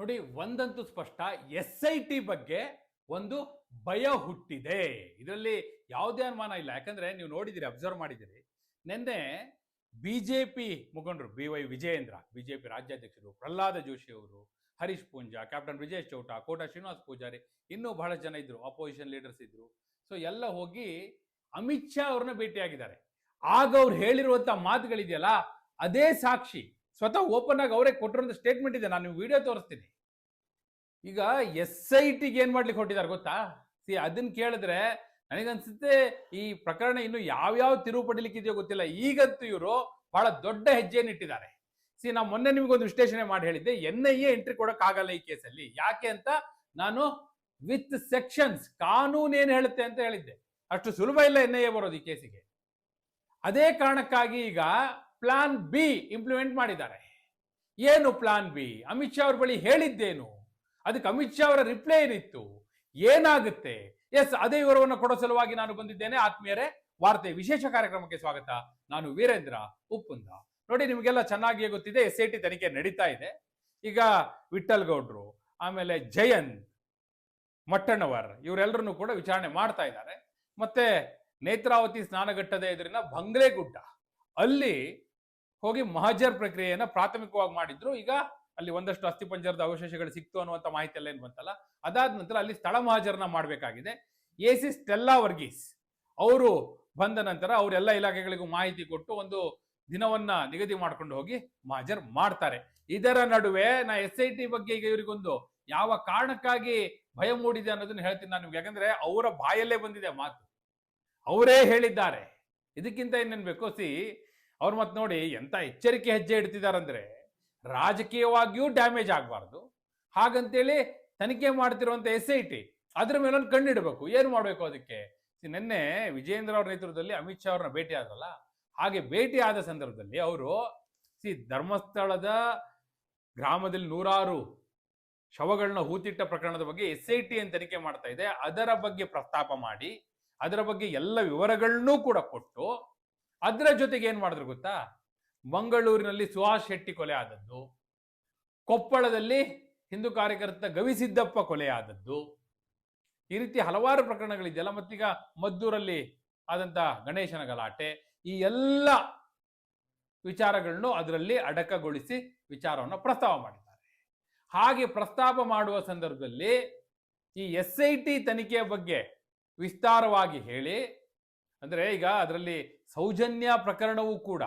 ನೋಡಿ, ಒಂದಂತೂ ಸ್ಪಷ್ಟ. ಎಸ್ ಐ ಟಿ ಬಗ್ಗೆ ಒಂದು ಭಯ ಹುಟ್ಟಿದೆ. ಇದರಲ್ಲಿ ಯಾವುದೇ ಅನುಮಾನ ಇಲ್ಲ. ಯಾಕಂದ್ರೆ ನೀವು ನೋಡಿದಿರಿ ಅಬ್ಸರ್ವ್ ಮಾಡಿದಿರಿ ನಿನ್ನೆ ಬಿಜೆಪಿ ಮುಖಂಡರು, ಬಿ ವೈ ವಿಜಯೇಂದ್ರ, ಬಿಜೆಪಿ ರಾಜ್ಯಾಧ್ಯಕ್ಷರು, ಪ್ರಹ್ಲಾದ ಜೋಶಿ ಅವರು, ಹರೀಶ್ ಪೂಂಜಾ, ಕ್ಯಾಪ್ಟನ್ ವಿಜಯ್ ಚೌಟ, ಕೋಟ ಶ್ರೀನಿವಾಸ್ ಪೂಜಾರಿ, ಇನ್ನೂ ಬಹಳ ಜನ ಇದ್ರು ಅಪೋಸಿಷನ್ ಲೀಡರ್ಸ್ ಇದ್ರು. ಸೊ ಎಲ್ಲ ಹೋಗಿ ಅಮಿತ್ ಶಾ ಅವ್ರನ್ನ ಭೇಟಿಯಾಗಿದ್ದಾರೆ. ಆಗ ಅವ್ರು ಹೇಳಿರುವಂತ ಮಾತುಗಳಿದೆಯಲ್ಲ, ಅದೇ ಸಾಕ್ಷಿ. ಸ್ವತಃ ಓಪನ್ ಆಗಿ ಅವರೇ ಕೊಟ್ಟಿರೋ ಸ್ಟೇಟ್ಮೆಂಟ್ ಇದೆ. ನಾನು ವಿಡಿಯೋ ತೋರಿಸ್ತೀನಿ. ಈಗ ಎಸ್ ಐ ಟಿಗೆ ಏನ್ ಮಾಡ್ಲಿಕ್ಕೆ ಹೊಟ್ಟಿದ್ದಾರೆ ಗೊತ್ತಾ? ಸಿ ಅದನ್ನ ಕೇಳಿದ್ರೆ ನನಗನ್ಸುತ್ತೆ ಈ ಪ್ರಕರಣ ಇನ್ನು ಯಾವ್ಯಾವ ತಿರುವು ಪಡಿಲಿಕ್ಕಿದೆಯೋ ಗೊತ್ತಿಲ್ಲ. ಈಗಂತೂ ಇವರು ಬಹಳ ದೊಡ್ಡ ಹೆಜ್ಜೆಯನ್ನು ಇಟ್ಟಿದ್ದಾರೆ. ಸಿ ನಾ ಮೊನ್ನೆ ನಿಮಗೊಂದು ವಿಶ್ಲೇಷಣೆ ಮಾಡಿ ಹೇಳಿದ್ದೆ. ಎನ್ ಐ ಎ ಎಂಟ್ರಿ ಕೊಡೋಕ್ಕಾಗಲ್ಲ ಈ ಕೇಸಲ್ಲಿ ಯಾಕೆ ಅಂತ ನಾನು ವಿತ್ ಸೆಕ್ಷನ್ಸ್ ಕಾನೂನು ಏನು ಹೇಳುತ್ತೆ ಅಂತ ಹೇಳಿದ್ದೆ. ಅಷ್ಟು ಸುಲಭ ಇಲ್ಲ ಎನ್ ಐ ಎ ಬರೋದು ಈ ಕೇಸಿಗೆ ಅದೇ ಕಾರಣಕ್ಕಾಗಿ ಈಗ ಪ್ಲಾನ್ ಬಿ ಇಂಪ್ಲಿಮೆಂಟ್ ಮಾಡಿದ್ದಾರೆ. ಏನು ಪ್ಲಾನ್ ಬಿ? ಅಮಿತ್ ಶಾ ಅವ್ರ ಬಳಿ ಹೇಳಿದ್ದೇನು. ಅದಕ್ಕೆ ಅಮಿತ್ ಶಾ ಅವರ ರಿಪ್ಲೈ ಏನಿತ್ತು? ಏನಾಗುತ್ತೆ? ಎಸ್, ಅದೇ ವಿವರವನ್ನು ಕೊಡೋ ಸಲುವಾಗಿ ನಾನು ಬಂದಿದ್ದೇನೆ. ಆತ್ಮೀಯರೇ, ವಾರ್ತೆ ವಿಶೇಷ ಕಾರ್ಯಕ್ರಮಕ್ಕೆ ಸ್ವಾಗತ. ನಾನು ವೀರೇಂದ್ರ ಉಪ್ಪುಂದ. ನೋಡಿ, ನಿಮಗೆಲ್ಲ ಚೆನ್ನಾಗಿಯೇ ಗೊತ್ತಿದೆ, ಎಸ್ ಐ ಟಿ ತನಿಖೆ ನಡೀತಾ ಇದೆ. ಈಗ ವಿಠಲ್ ಗೌಡ್ರು ಆಮೇಲೆ ಜಯಂತ್, ಮಟ್ಟಣ್ಣವರ್ ಇವರೆಲ್ಲರನ್ನು ಕೂಡ ವಿಚಾರಣೆ ಮಾಡ್ತಾ ಇದ್ದಾರೆ. ಮತ್ತೆ ನೇತ್ರಾವತಿ ಸ್ನಾನಘಟ್ಟದ ಎದುರಿನ ಬಂಗ್ಲೆಗುಡ್ಡ. ಅಲ್ಲಿ ಹೋಗಿ ಮಹಜರ್ ಪ್ರಕ್ರಿಯೆಯನ್ನ ಪ್ರಾಥಮಿಕವಾಗಿ ಮಾಡಿದ್ರು. ಈಗ ಅಲ್ಲಿ ಒಂದಷ್ಟು ಅಸ್ಥಿಪಂಜರದ ಅವಶೇಷಗಳು ಸಿಕ್ತು ಅನ್ನುವಂಥ ಮಾಹಿತಿ ಎಲ್ಲ ಏನು ಬಂತಲ್ಲ, ಅದಾದ ನಂತರ ಅಲ್ಲಿ ಸ್ಥಳ ಮಹಾಜರನ ಮಾಡಬೇಕಾಗಿದೆ. ಎ ಸಿ ಸ್ಟೆಲ್ಲಾ ವರ್ಗೀಸ್ ಅವರು ಬಂದ ನಂತರ ಅವರೆಲ್ಲ ಇಲಾಖೆಗಳಿಗೂ ಮಾಹಿತಿ ಕೊಟ್ಟು ಒಂದು ದಿನವನ್ನ ನಿಗದಿ ಮಾಡ್ಕೊಂಡು ಹೋಗಿ ಮಹಾಜರ್ ಮಾಡ್ತಾರೆ. ಇದರ ನಡುವೆ ನಾ ಎಸ್ ಐ ಟಿ ಬಗ್ಗೆ ಈಗ ಇವರಿಗೊಂದು ಯಾವ ಕಾರಣಕ್ಕಾಗಿ ಭಯ ಮೂಡಿದೆ ಅನ್ನೋದನ್ನ ಹೇಳ್ತೀನಿ ನಾನು ಯಾಕಂದ್ರೆ ಅವರ ಬಾಯಲ್ಲೇ ಬಂದಿದೆ ಮಾತು. ಅವರೇ ಹೇಳಿದ್ದಾರೆ. ಇದಕ್ಕಿಂತ ಏನೇನ್ ಬೇಕು? ಸಿ ಅವ್ರು ಮತ್ತೆ ನೋಡಿ ಎಂತ ಎಚ್ಚರಿಕೆ ಹೆಜ್ಜೆ ಇಡ್ತಿದಾರಂದ್ರೆ ರಾಜಕೀಯವಾಗಿಯೂ ಡ್ಯಾಮೇಜ್ ಆಗಬಾರ್ದು. ಹಾಗಂತೇಳಿ ತನಿಖೆ ಮಾಡ್ತಿರುವಂತ ಎಸ್ ಐ ಟಿ ಅದ್ರ ಮೇಲೊಂದು ಕಣ್ಣಿಡಬೇಕು ಏನು ಮಾಡಬೇಕು ಅದಕ್ಕೆ? ನಿನ್ನೆ ವಿಜೇಂದ್ರ ಅವ್ರ ನೇತೃತ್ವದಲ್ಲಿ ಅಮಿತ್ ಶಾ ಅವ್ರನ್ನ ಭೇಟಿ ಆದ್ರಲ್ಲ? ಹಾಗೆ ಭೇಟಿ ಆದ ಸಂದರ್ಭದಲ್ಲಿ ಅವರು ಸಿ, ಧರ್ಮಸ್ಥಳದ ಗ್ರಾಮದಲ್ಲಿ ನೂರಾರು ಶವಗಳನ್ನ ಹೂತಿಟ್ಟ ಪ್ರಕರಣದ ಬಗ್ಗೆ ಎಸ್ ಐ ಟಿ ಏನು ತನಿಖೆ ಮಾಡ್ತಾ ಇದೆ ಅದರ ಬಗ್ಗೆ ಪ್ರಸ್ತಾಪ ಮಾಡಿ, ಅದರ ಬಗ್ಗೆ ಎಲ್ಲ ವಿವರಗಳನ್ನೂ ಕೂಡ ಕೊಟ್ಟು ಅದರ ಜೊತೆಗೆ ಏನ್ ಮಾಡಿದ್ರು ಗೊತ್ತಾ? ಮಂಗಳೂರಿನಲ್ಲಿ ಸುಹಾಸ್ ಶೆಟ್ಟಿ ಕೊಲೆ ಆದದ್ದು. ಕೊಪ್ಪಳದಲ್ಲಿ ಹಿಂದೂ ಕಾರ್ಯಕರ್ತ ಗವಿಸಿದ್ದಪ್ಪ ಕೊಲೆ ಆದದ್ದು. ಈ ರೀತಿ ಹಲವಾರು ಪ್ರಕರಣಗಳಿದೆಯಲ್ಲ, ಮತ್ತೀಗ ಮದ್ದೂರಲ್ಲಿ ಆದಂತ ಗಣೇಶನ ಗಲಾಟೆ. ಈ ಎಲ್ಲ ವಿಚಾರಗಳನ್ನು ಅದರಲ್ಲಿ ಅಡಕಗೊಳಿಸಿ ವಿಚಾರವನ್ನು ಪ್ರಸ್ತಾವ ಮಾಡಿದ್ದಾರೆ. ಹಾಗೆ ಪ್ರಸ್ತಾಪ ಮಾಡುವ ಸಂದರ್ಭದಲ್ಲಿ ಈ ಎಸ್ ಐ ಟಿ ತನಿಖೆಯ ಬಗ್ಗೆ ವಿಸ್ತಾರವಾಗಿ ಹೇಳಿ ಅಂದ್ರೆ ಈಗ ಅದರಲ್ಲಿ ಸೌಜನ್ಯ ಪ್ರಕರಣವೂ ಕೂಡ.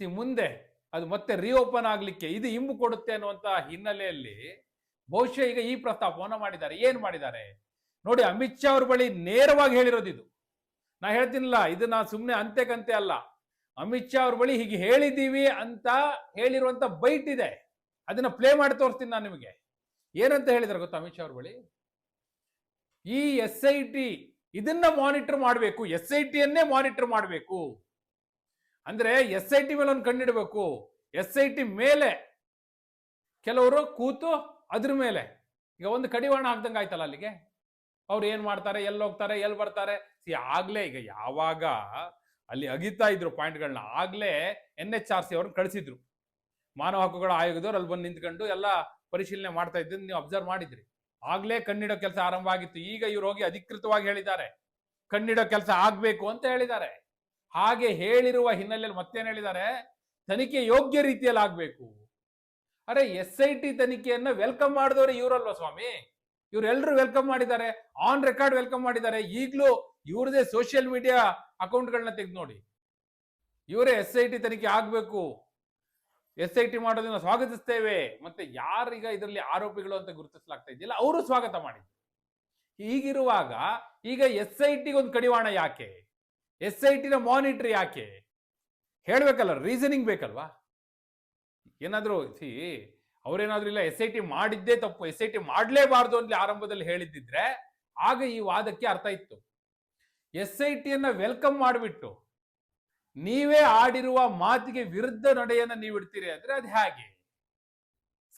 ಸಿ, ಮುಂದೆ ಅದು ಮತ್ತೆ ರಿಓಪನ್ ಆಗಲಿಕ್ಕೆ ಇದು ಇಂಬು ಕೊಡುತ್ತೆ ಅನ್ನುವಂಥ ಹಿನ್ನೆಲೆಯಲ್ಲಿ ಬಹುಶಃ ಈಗ ಈ ಪ್ರಸ್ತಾಪವನ್ನು ಮಾಡಿದ್ದಾರೆ. ಏನು ಮಾಡಿದ್ದಾರೆ? ನೋಡಿ, ಅಮಿತ್ ಶಾ ಅವ್ರ ಬಳಿ ನೇರವಾಗಿ ಹೇಳಿರೋದು ಇದು. ನಾ ಹೇಳ್ತೀನಿಲ್ಲ, ಇದು ನಾ ಸುಮ್ಮನೆ ಅಂತೆಕಂತೆ ಅಲ್ಲ. ಅಮಿತ್ ಶಾ ಅವ್ರ ಬಳಿ ಹೀಗೆ ಹೇಳಿದ್ದೀವಿ ಅಂತ ಹೇಳಿರುವಂಥ ಬೈಟ್ ಇದೆ. ಅದನ್ನ ಪ್ಲೇ ಮಾಡಿ ತೋರಿಸ್ತೀನಿ ನಾನು ನಿಮಗೆ. ಏನಂತ ಹೇಳಿದಾರೆ ಗೊತ್ತಾ ಅಮಿತ್ ಶಾ ಅವ್ರ ಬಳಿ? ಈ ಎಸ್ ಐ ಟಿ ಇದನ್ನ ಮಾನಿಟರ್ ಮಾಡಬೇಕು ಎಸ್ ಐ ಟಿಯನ್ನೇ ಮಾನಿಟರ್ ಮಾಡಬೇಕು. ಅಂದ್ರೆ ಎಸ್ ಐ ಟಿ ಮೇಲೆ ಒಂದು ಕಣ್ಣಿಡಬೇಕು ಎಸ್ ಐ ಟಿ ಮೇಲೆ. ಕೆಲವರು ಕೂತು ಅದ್ರ ಮೇಲೆ. ಈಗ ಒಂದು ಕಡಿವಾಣ ಹಾಕ್ದಂಗೆ ಆಯ್ತಲ್ಲ ಅಲ್ಲಿಗೆ? ಅವ್ರು ಏನ್ ಮಾಡ್ತಾರೆ, ಎಲ್ಲಿ ಹೋಗ್ತಾರೆ, ಎಲ್ಲಿ ಬರ್ತಾರೆ? ಸಿ ಆಗ್ಲೇ ಈಗ ಯಾವಾಗ ಅಲ್ಲಿ ಅಗಿತಾ ಇದ್ರು ಪಾಯಿಂಟ್ಗಳನ್ನ ಆಗ್ಲೇ ಎನ್ ಎಚ್ ಆರ್ ಸಿ ಅವ್ರನ್ನ ಕಳಿಸಿದ್ರು. ಮಾನವ ಹಕ್ಕುಗಳ ಆಯೋಗದವ್ರು ಅಲ್ಲಿ ಬಂದು ನಿಂತ್ಕೊಂಡು ಎಲ್ಲ ಪರಿಶೀಲನೆ ಮಾಡ್ತಾ ಇದ್ದನ್ನು ನೀವು ಅಬ್ಸರ್ವ್ ಮಾಡಿದ್ರಿ. ಆಗ್ಲೇ ಕಣ್ಣಿಡೋ ಕೆಲಸ ಆರಂಭ ಆಗಿತ್ತು ಈಗ ಇವ್ರು ಹೋಗಿ ಅಧಿಕೃತವಾಗಿ ಹೇಳಿದ್ದಾರೆ. ಕಣ್ಣಿಡೋ ಕೆಲಸ ಆಗ್ಬೇಕು ಅಂತ ಹೇಳಿದ್ದಾರೆ. ಹಾಗೆ ಹೇಳಿರುವ ಹಿನ್ನೆಲೆಯಲ್ಲಿ ಮತ್ತೇನು ಹೇಳಿದ್ದಾರೆ? ತನಿಖೆ ಯೋಗ್ಯ ರೀತಿಯಲ್ಲಿ ಆಗ್ಬೇಕು. ಅರೆ, ಎಸ್ ಐ ಟಿ ತನಿಖೆಯನ್ನ ವೆಲ್ಕಮ್ ಮಾಡಿದವರು ಇವರಲ್ವ ಸ್ವಾಮಿ? ಇವರೆಲ್ಲರೂ ವೆಲ್ಕಮ್ ಮಾಡಿದ್ದಾರೆ. ಆನ್ ರೆಕಾರ್ಡ್ ವೆಲ್ಕಮ್ ಮಾಡಿದ್ದಾರೆ. ಈಗಲೂ ಇವ್ರದೇ ಸೋಷಿಯಲ್ ಮೀಡಿಯಾ ಅಕೌಂಟ್ಗಳನ್ನ ತೆಗೆದು ನೋಡಿ. ಇವರೇ ಎಸ್ ಐ ಟಿ ತನಿಖೆ ಆಗ್ಬೇಕು. ಎಸ್ ಐ ಟಿ ಮಾಡೋದನ್ನ ಸ್ವಾಗತಿಸ್ತೇವೆ. ಮತ್ತೆ ಯಾರೀಗ ಇದರಲ್ಲಿ ಆರೋಪಿಗಳು ಅಂತ ಗುರುತಿಸಲಾಗ್ತಾ ಇದೆಯಲ್ಲ, ಅವರು ಸ್ವಾಗತ ಮಾಡಿದ್ರು. ಹೀಗಿರುವಾಗ ಈಗ ಎಸ್ ಐ ಟಿಗೆ ಒಂದು ಕಡಿವಾಣ ಯಾಕೆ? ಎಸ್ ಐ ಟಿನ ಮಾನಿಟರ್ ಯಾಕೆ? ಹೇಳ್ಬೇಕಲ್ಲ ರೀಸನಿಂಗ್ ಬೇಕಲ್ವಾ? ಏನಾದರೂ ಸಿ ಅವ್ರೇನಾದ್ರೂ ಇಲ್ಲ, ಎಸ್ ಐ ಟಿ ಮಾಡಿದ್ದೇ ತಪ್ಪು, ಎಸ್ ಐ ಟಿ ಮಾಡಲೇಬಾರ್ದು ಅಂತ ಆರಂಭದಲ್ಲಿ ಹೇಳಿದ್ದಿದ್ರೆ, ಆಗ ಈ ವಾದಕ್ಕೆ ಅರ್ಥ ಇತ್ತು. ಎಸ್ ಐ ಟಿಯನ್ನ ವೆಲ್ಕಮ್ ಮಾಡಿಬಿಟ್ಟು ನೀವೇ ಆಡಿರುವ ಮಾತಿಗೆ ವಿರುದ್ಧ ನಡೆಯನ್ನ ನೀವು ಇಡ್ತೀರಿ ಅಂದ್ರೆ ಅದು ಹೇಗೆ?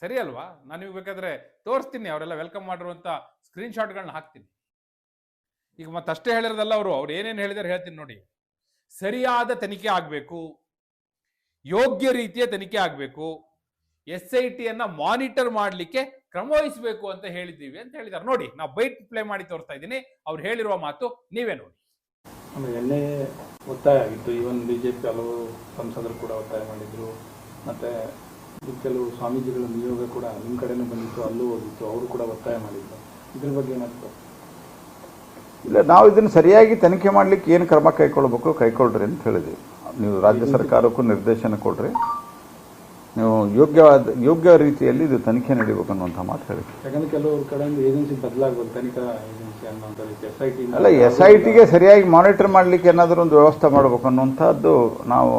ಸರಿ ಅಲ್ವಾ? ನಾನು ನಿಮಗೆ ಬೇಕಾದ್ರೆ ತೋರಿಸ್ತೀನಿ, ಅವರೆಲ್ಲ ವೆಲ್ಕಮ್ ಮಾಡಿರುವಂತ ಸ್ಕ್ರೀನ್ ಶಾಟ್ಗಳನ್ನ ಹಾಕ್ತೀನಿ. ಈಗ ಮತ್ತಷ್ಟೇ ಹೇಳಿರೋದಲ್ಲ ಅವರು, ಅವ್ರು ಏನೇನು ಹೇಳಿದಾರೆ ಹೇಳ್ತೀನಿ ನೋಡಿ. ಸರಿಯಾದ ತನಿಖೆ ಆಗಬೇಕು, ಯೋಗ್ಯ ರೀತಿಯ ತನಿಖೆ ಆಗಬೇಕು, ಎಸ್ ಐ ಟಿಯನ್ನು ಮಾನಿಟರ್ ಮಾಡಲಿಕ್ಕೆ ಕ್ರಮ ವಹಿಸಬೇಕು ಅಂತ ಹೇಳಿದ್ದೀವಿ ಅಂತ ಹೇಳಿದ್ದಾರೆ ನೋಡಿ ನಾವು ಬೈಟ್ ಪ್ಲೇ ಮಾಡಿ ತೋರಿಸ್ತಾ ಇದ್ದೀನಿ. ಅವ್ರು ಹೇಳಿರುವ ಮಾತು ನೀವೇ ನೋಡಿ. ಆಮೇಲೆ ಎಣ್ಣೆ ಒತ್ತಾಯ ಆಗಿತ್ತು. ಈವನ್ ಬಿ ಜೆ ಪಿ ಹಲವು ಸಂಸದರು ಕೂಡ ಒತ್ತಾಯ ಮಾಡಿದ್ರು. ಮತ್ತೆ ಕೆಲವು ಸ್ವಾಮೀಜಿಗಳ ನಿಯೋಗ ಕೂಡ ನಿಮ್ಮ ಕಡೆನೂ ಬಂದಿತ್ತು ಅಲ್ಲೂ ಹೋಗಿತ್ತು. ಅವರು ಕೂಡ ಒತ್ತಾಯ ಮಾಡಿದ್ರು. ಇದ್ರ ಬಗ್ಗೆ ಏನಾಗ್ತದೆ? ಇಲ್ಲ ನಾವು ಇದನ್ನು ಸರಿಯಾಗಿ ತನಿಖೆ ಮಾಡಲಿಕ್ಕೆ ಏನು ಕ್ರಮ ಕೈಗೊಳ್ಬೇಕು ಕೈಗೊಳ್ಳ್ರಿ ಅಂತ ಹೇಳಿದ್ವಿ. ನೀವು ರಾಜ್ಯ ಸರ್ಕಾರಕ್ಕೂ ನಿರ್ದೇಶನ ಕೊಡ್ರಿ. ನೀವು ಯೋಗ್ಯವಾದ ಯೋಗ್ಯ ರೀತಿಯಲ್ಲಿ ಇದು ತನಿಖೆ ನಡೀಬೇಕು ಅನ್ನುವಂಥ ಮಾತು ಹೇಳಿ. ಯಾಕಂದ್ರೆ ಕೆಲವರು ಕಡೆ ಏಜೆನ್ಸಿ ಬದಲಾಗಬಹುದು ತನಿಖಾ ಏಜೆನ್ಸಿ ಅನ್ನೋಂಥ ರೀತಿ ಎಸ್ ಐ ಟಿ ಅಲ್ಲ ಎಸ್ ಐ ಟಿಗೆ ಸರಿಯಾಗಿ ಮಾನಿಟರ್ ಮಾಡಲಿಕ್ಕೆ ಏನಾದರೂ ಒಂದು ವ್ಯವಸ್ಥೆ ಮಾಡಬೇಕು ಅನ್ನುವಂಥದ್ದು ನಾವು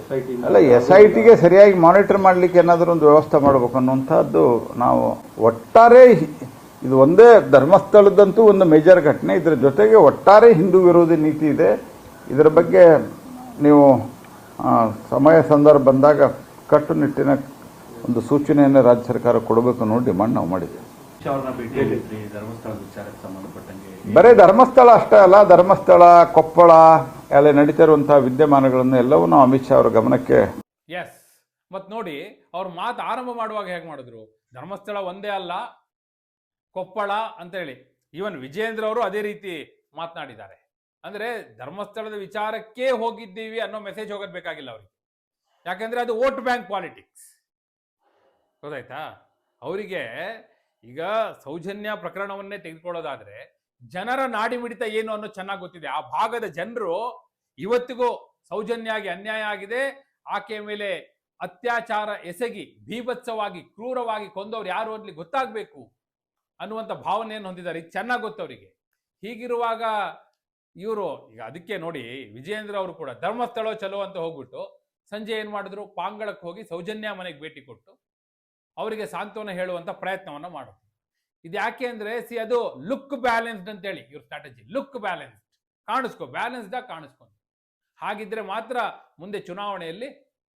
ಎಸ್ ಐ ಟಿ ಅಲ್ಲ ಎಸ್ ಐ ಟಿಗೆ ಸರಿಯಾಗಿ ಮಾನಿಟರ್ ಮಾಡಲಿಕ್ಕೆ ಏನಾದರೂ ಒಂದು ವ್ಯವಸ್ಥೆ ಮಾಡಬೇಕು ಅನ್ನುವಂಥದ್ದು ನಾವು ಒಟ್ಟಾರೆ ಇದು ಒಂದೇ ಧರ್ಮಸ್ಥಳದಂತೂ ಒಂದು ಮೇಜರ್ ಘಟನೆ. ಇದರ ಜೊತೆಗೆ ಒಟ್ಟಾರೆ ಹಿಂದೂ ವಿರೋಧಿ ನೀತಿ ಇದೆ. ಇದರ ಬಗ್ಗೆ ನೀವು ಸಮಯ ಸಂದರ್ಭ ಬಂದಾಗ ಕಟ್ಟುನಿಟ್ಟಿನ ಒಂದು ಸೂಚನೆಯನ್ನು ರಾಜ್ಯ ಸರ್ಕಾರ ಕೊಡಬೇಕು ನೋಡಿ ಡಿಮಾಂಡ್ ನಾವು ಮಾಡಿದ್ದೇವೆ ಬರೀ ಧರ್ಮಸ್ಥಳ ಅಷ್ಟೇ ಅಲ್ಲ ಧರ್ಮಸ್ಥಳ ಕೊಪ್ಪಳ ಎಲ್ಲ ನಡೀತಾ ಇರುವಂಥ ವಿದ್ಯಮಾನಗಳನ್ನು ಎಲ್ಲವೂ ನಾವು ಅಮಿತ್ ಶಾ ಅವರ ಗಮನಕ್ಕೆ ಎಸ್ ಮತ್ ನೋಡಿ ಅವ್ರ ಮಾತು ಆರಂಭ ಮಾಡುವಾಗ ಹೇಗೆ ಮಾಡಿದ್ರು? ಧರ್ಮಸ್ಥಳ ಒಂದೇ ಅಲ್ಲ ಕೊಪ್ಪಳ ಅಂತ ಹೇಳಿ ಈವನ್ ವಿಜೇಂದ್ರ ಅವರು ಅದೇ ರೀತಿ ಮಾತನಾಡಿದ್ದಾರೆ. ಅಂದ್ರೆ ಧರ್ಮಸ್ಥಳದ ವಿಚಾರಕ್ಕೆ ಹೋಗಿದ್ದೀವಿ ಅನ್ನೋ ಮೆಸೇಜ್ ಹೋಗೋದು ಬೇಕಾಗಿಲ್ಲ ಅವ್ರಿಗೆ. ಯಾಕಂದ್ರೆ ಅದು ವೋಟ್ ಬ್ಯಾಂಕ್ ಪಾಲಿಟಿಕ್ಸ್. ಗೊತ್ತಾಯ್ತಾ? ಅವರಿಗೆ ಈಗ ಸೌಜನ್ಯ ಪ್ರಕರಣವನ್ನೇ ತೆಗೆದುಕೊಳ್ಳೋದಾದ್ರೆ ಜನರ ನಾಡಿ ಮಿಡಿತ ಏನು ಅನ್ನೋ ಚೆನ್ನಾಗಿ ಗೊತ್ತಿದೆ. ಆ ಭಾಗದ ಜನರು ಇವತ್ತಿಗೂ ಸೌಜನ್ಯಾಗಿ ಅನ್ಯಾಯ ಆಗಿದೆ. ಆಕೆಯ ಮೇಲೆ ಅತ್ಯಾಚಾರ ಎಸಗಿ, ಭೀಭತ್ಸವಾಗಿ, ಕ್ರೂರವಾಗಿ ಕೊಂದವ್ರು ಯಾರು ಅಂತ ಗೊತ್ತಾಗಬೇಕು ಅನ್ನುವಂಥ ಭಾವನೆಯನ್ನು ಹೊಂದಿದ್ದಾರೆ. ಇದು ಚೆನ್ನಾಗಿ ಗೊತ್ತು ಅವರಿಗೆ. ಹೀಗಿರುವಾಗ ಇವರು, ಈಗ ಅದಕ್ಕೆ ನೋಡಿ ವಿಜಯೇಂದ್ರ ಅವರು ಕೂಡ, ಧರ್ಮಸ್ಥಳ ಚಲೋ ಅಂತ ಹೋಗ್ಬಿಟ್ಟು ಸಂಜೆ ಏನು ಮಾಡಿದ್ರು? ಪಾಂಗಳಕ್ಕೆ ಹೋಗಿ ಸೌಜನ್ಯ ಮನೆಗೆ ಭೇಟಿ ಕೊಟ್ಟು ಅವರಿಗೆ ಸಾಂತ್ವನ ಹೇಳುವಂಥ ಪ್ರಯತ್ನವನ್ನು ಮಾಡೋದು. ಇದು ಯಾಕೆ ಅಂದರೆ ಸಿ ಅದು ಲುಕ್ ಬ್ಯಾಲೆನ್ಸ್ಡ್ ಅಂತೇಳಿ ಇವ್ರ ಸ್ಟ್ರಾಟಜಿ ಲುಕ್ ಬ್ಯಾಲೆನ್ಸ್ಡ್ ಕಾಣಿಸ್ಕೊ ಬ್ಯಾಲೆನ್ಸ್ಡ್ ಆಗಿ ಕಾಣಿಸ್ಕೊಂಡು ಹಾಗಿದ್ರೆ ಮಾತ್ರ ಮುಂದೆ ಚುನಾವಣೆಯಲ್ಲಿ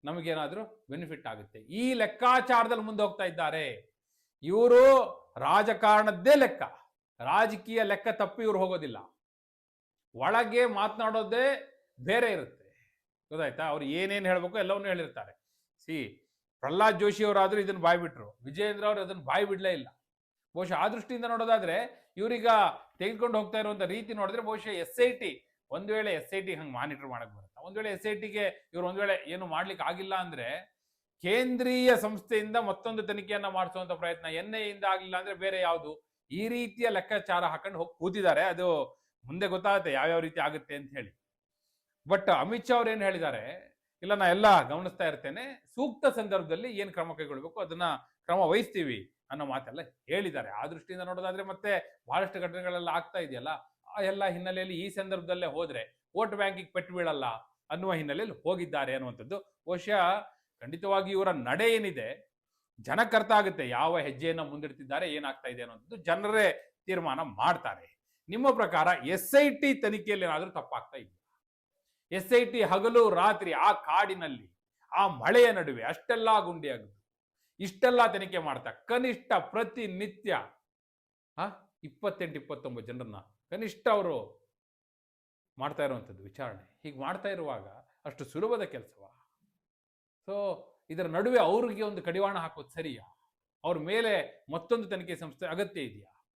ನಮಗೇನಾದರೂ ಬೆನಿಫಿಟ್ ಆಗುತ್ತೆ. ಈ ಲೆಕ್ಕಾಚಾರದಲ್ಲಿ ಮುಂದೆ ಹೋಗ್ತಾ ಇದ್ದಾರೆ. ಇವರು ರಾಜಕಾರಣದ್ದೇ ಲೆಕ್ಕ. ರಾಜಕೀಯ ಲೆಕ್ಕ ತಪ್ಪಿ ಇವ್ರು ಹೋಗೋದಿಲ್ಲ. ಒಳಗೆ ಮಾತನಾಡೋದೇ ಬೇರೆ ಇರುತ್ತೆ. ಗೊತ್ತಾಯ್ತಾ? ಅವ್ರು ಏನೇನು ಹೇಳಬೇಕು ಎಲ್ಲವನ್ನೂ ಹೇಳಿರ್ತಾರೆ. ಸಿ, ಪ್ರಹ್ಲಾದ್ ಜೋಶಿ ಅವರಾದ್ರೂ ಇದನ್ನು ಬಾಯ್ಬಿಟ್ರು ವಿಜಯೇಂದ್ರ ಅವರು ಅದನ್ನು ಬಾಯ್ ಬಿಡ್ಲೇ ಇಲ್ಲ. ಬಹುಶಃ ಆ ದೃಷ್ಟಿಯಿಂದ ನೋಡೋದಾದ್ರೆ ಇವರೀಗ ತೆಗೆದುಕೊಂಡು ಹೋಗ್ತಾ ಇರುವಂತ ರೀತಿ ನೋಡಿದ್ರೆ ಬಹುಶಃ ಎಸ್ ಐ ಟಿ ಒಂದ್ ವೇಳೆ ಎಸ್ ಐ ಟಿ ಹಂಗೆ ಮಾನಿಟರ್ ಮಾಡಕ್ ಬರುತ್ತೆ. ಒಂದ್ ವೇಳೆ ಎಸ್ ಐ ಟಿಗೆ ಇವ್ರು ಒಂದ್ ವೇಳೆ ಏನು ಮಾಡ್ಲಿಕ್ಕೆ ಆಗಿಲ್ಲ ಅಂದ್ರೆ ಕೇಂದ್ರೀಯ ಸಂಸ್ಥೆಯಿಂದ ಮತ್ತೊಂದು ತನಿಖೆಯನ್ನ ಮಾಡಿಸುವಂತ ಪ್ರಯತ್ನ ಎನ್ ಇಂದ ಆಗ್ಲಿಲ್ಲ ಅಂದ್ರೆ ಬೇರೆ ಯಾವುದು? ಈ ರೀತಿಯ ಲೆಕ್ಕಾಚಾರ ಹಾಕೊಂಡು ಹೋಗಿ ಕೂತಿದ್ದಾರೆ. ಅದು ಮುಂದೆ ಗೊತ್ತಾಗುತ್ತೆ ಯಾವ್ಯಾವ ರೀತಿ ಆಗುತ್ತೆ ಅಂತ ಹೇಳಿ. ಬಟ್ ಅಮಿತ್ ಶಾ ಅವ್ರು ಏನ್ ಹೇಳಿದ್ದಾರೆ, ಇಲ್ಲ, ನಾ ಎಲ್ಲ ಗಮನಿಸ್ತಾ ಇರ್ತೇನೆ, ಸೂಕ್ತ ಸಂದರ್ಭದಲ್ಲಿ ಏನ್ ಕ್ರಮ ಕೈಗೊಳ್ಬೇಕು, ಅದನ್ನ ಕ್ರಮ ವಹಿಸ್ತೀವಿ ಅನ್ನೋ ಮಾತೆಲ್ಲ ಹೇಳಿದ್ದಾರೆ. ಆ ದೃಷ್ಟಿಯಿಂದ ನೋಡೋದಾದ್ರೆ ಮತ್ತೆ ಬಹಳಷ್ಟು ಘಟನೆಗಳೆಲ್ಲ ಆಗ್ತಾ ಇದೆಯಲ್ಲ, ಆ ಎಲ್ಲ ಹಿನ್ನೆಲೆಯಲ್ಲಿ ಈ ಸಂದರ್ಭದಲ್ಲೇ ಹೋದ್ರೆ ವೋಟ್ ಬ್ಯಾಂಕಿಗೆ ಪೆಟ್ಟು ಬೀಳಲ್ಲ ಅನ್ನುವ ಹಿನ್ನೆಲೆಯಲ್ಲಿ ಹೋಗಿದ್ದಾರೆ ಅನ್ನುವಂಥದ್ದು. ಬಹುಶಃ ಖಂಡಿತವಾಗಿ ಇವರ ನಡೆ ಏನಿದೆ ಜನಕ್ಕೆ ಅರ್ಥ ಆಗುತ್ತೆ, ಯಾವ ಹೆಜ್ಜೆಯನ್ನು ಮುಂದಿಡ್ತಿದ್ದಾರೆ, ಏನಾಗ್ತಾ ಇದೆ ಅನ್ನೋದು ಜನರೇ ತೀರ್ಮಾನ ಮಾಡ್ತಾರೆ. ನಿಮ್ಮ ಪ್ರಕಾರ ಎಸ್ ಐ ಟಿ ತನಿಖೆಯಲ್ಲಿ ಏನಾದರೂ ತಪ್ಪಾಗ್ತಾ ಇದೆಯಾ? ಎಸ್ ಐ ಟಿ ಹಗಲು ರಾತ್ರಿ ಆ ಕಾಡಿನಲ್ಲಿ, ಆ ಮಳೆಯ ನಡುವೆ ಅಷ್ಟೆಲ್ಲ ಗುಂಡಿ ಆಗುದು. ಇಷ್ಟೆಲ್ಲ ತನಿಖೆ ಮಾಡ್ತಾ ಕನಿಷ್ಠ ಪ್ರತಿನಿತ್ಯ, ಆ, ಇಪ್ಪತ್ತೆಂಟು, ಇಪ್ಪತ್ತೊಂಬತ್ತು ಜನರನ್ನ ಕನಿಷ್ಠ ಅವರು ಮಾಡ್ತಾ ಇರುವಂಥದ್ದು ವಿಚಾರಣೆ. ಹೀಗೆ ಮಾಡ್ತಾ ಇರುವಾಗ ಅಷ್ಟು ಸುಲಭದ ಕೆಲಸವಾ? ಸೊ ಇದರ ನಡುವೆ ಅವ್ರಿಗೆ ಒಂದು ಕಡಿವಾಣ ಹಾಕೋದು ಸರಿಯಾ? ಅವ್ರ ಮೇಲೆ ಮತ್ತೊಂದು ತನಿಖೆ ಸಂಸ್ಥೆ ಅಗತ್ಯ ಇದೆಯಾ?